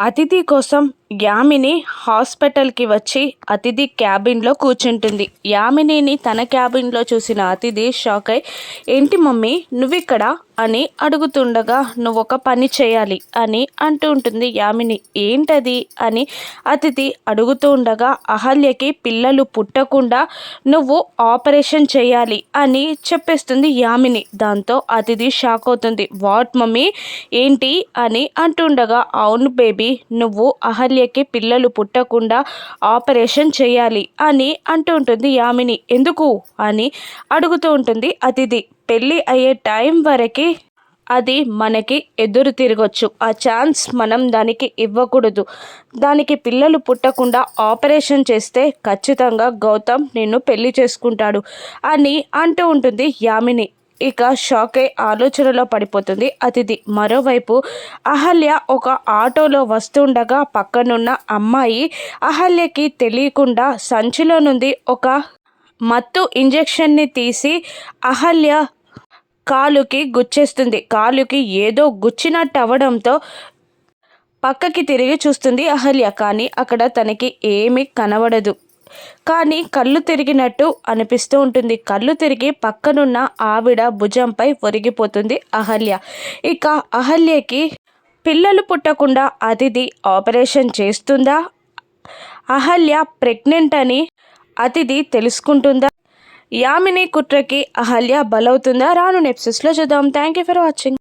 అతిథి కోసం యామిని హాస్పిటల్కి వచ్చి అతిథి క్యాబిన్లో కూర్చుంటుంది. యామినిని తన క్యాబిన్లో చూసిన అతిథి షాక్ అయి ఏంటి మమ్మీ నువ్విక్కడ? అని అడుగుతుండగా నువ్వు ఒక పని చేయాలి అని అంటూ ఉంటుంది యామిని. ఏంటది? అని అతిథి అడుగుతూ ఉండగా అహల్యకి పిల్లలు పుట్టకుండా నువ్వు ఆపరేషన్ చేయాలి అని చెప్పేస్తుంది యామిని. దాంతో అతిథి షాక్ అవుతుంది. What mummy? ఏంటి? అని అంటుండగా అవును బేబీ నువ్వు అహల్య అహల్యకి పిల్లలు పుట్టకుండా ఆపరేషన్ చేయాలి అని అంటూ ఉంటుంది యామిని. ఎందుకు? అని అడుగుతూ ఉంటుంది అతిథి. పెళ్ళి అయ్యే టైం వరకు అది మనకి ఎదురు తిరగొచ్చు. ఆ ఛాన్స్ మనం దానికి ఇవ్వకూడదు. దానికి పిల్లలు పుట్టకుండా ఆపరేషన్ చేస్తే ఖచ్చితంగా గౌతమ్ నిన్ను పెళ్ళి చేసుకుంటాడు అని అంటూ ఉంటుంది యామిని. ఇక షాక్ అయి ఆలోచనలో పడిపోతుంది. అతిథి మరోవైపు అహల్య ఒక ఆటోలో వస్తుండగా పక్కనున్న అమ్మాయి అహల్యకి తెలియకుండా సంచిలో నుండి ఒక మత్తు ఇంజెక్షన్ని తీసి అహల్య కాలుకి గుచ్చేస్తుంది. కాలుకి ఏదో గుచ్చినట్టు అవ్వడంతో పక్కకి తిరిగి చూస్తుంది అహల్య. కానీ అక్కడ తనకి ఏమీ కనబడదు. కానీ కళ్ళు తిరిగినట్టు అనిపిస్తూ ఉంటుంది. కళ్ళు తిరిగి పక్కనున్న ఆవిడ భుజంపై ఒరిగిపోతుంది అహల్య. ఇక అహల్యకి పిల్లలు పుట్టకుండా అతిథి ఆపరేషన్ చేస్తుందా? అహల్య ప్రెగ్నెంట్ అని అతిథి తెలుసుకుంటుందా? యామిని కుట్రకి అహల్య బలవుతుందా? రాను నెప్సెస్లో చూద్దాం. Thank you for watching.